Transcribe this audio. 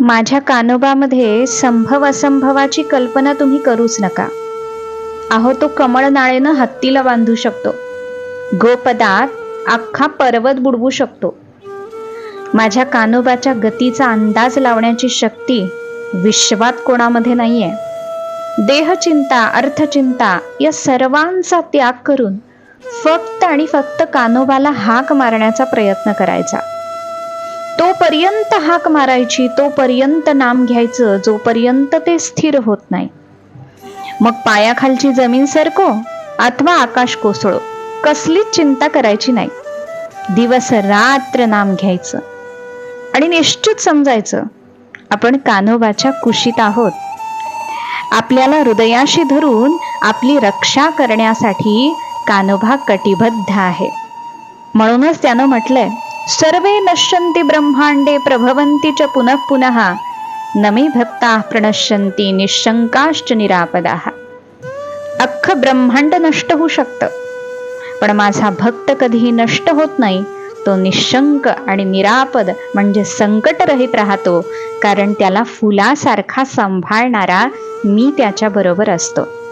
माझ्या कानोबामध्ये संभव असंभवाची कल्पना तुम्ही करूच नका. अहो तो कमळ नाळेनं हत्तीला बांधू शकतो. गोपदात अख्खा पर्वत बुडवू शकतो. माझ्या कानोबाच्या गतीचा अंदाज लावण्याची शक्ती विश्वात कोणामध्ये नाहीये. देहचिंता अर्थचिंता या सर्वांचा त्याग करून फक्त आणि फक्त कानोबाला हाक मारण्याचा प्रयत्न करायचा. तोपर्यंत हाक मारायची तोपर्यंत नाम घ्यायचं जोपर्यंत ते स्थिर होत नाही. मग पायाखालची जमीन सरको अथवा आकाश कोसळो. कसलीच चिंता करायची नाही. दिवस रात्र नाम घ्यायचं. आणि निश्चित समजायचं आपण कान्होबाच्या कुशीत आहोत. आपल्याला हृदयाशी धरून आपली रक्षा करण्यासाठी कान्होबा कटिबद्ध आहे. म्हणूनच त्यानं म्हटलंय सर्वे नश्यन्ति ब्रह्मांडे प्रभवन्ति च पुनः पुनः। नमे भक्ता प्रणश्यन्ति निशंकाश्च निरापदाः। अख्खं ब्रह्मांड नष्ट होऊ शकतं। पण माझा भक्त कधीही नष्ट होत नाही तो निशंक आणि निरापद म्हणजे संकटरहित राहतो कारण त्याला फुलासारखा सांभाळणारा मी त्याच्याबरोबर असतो।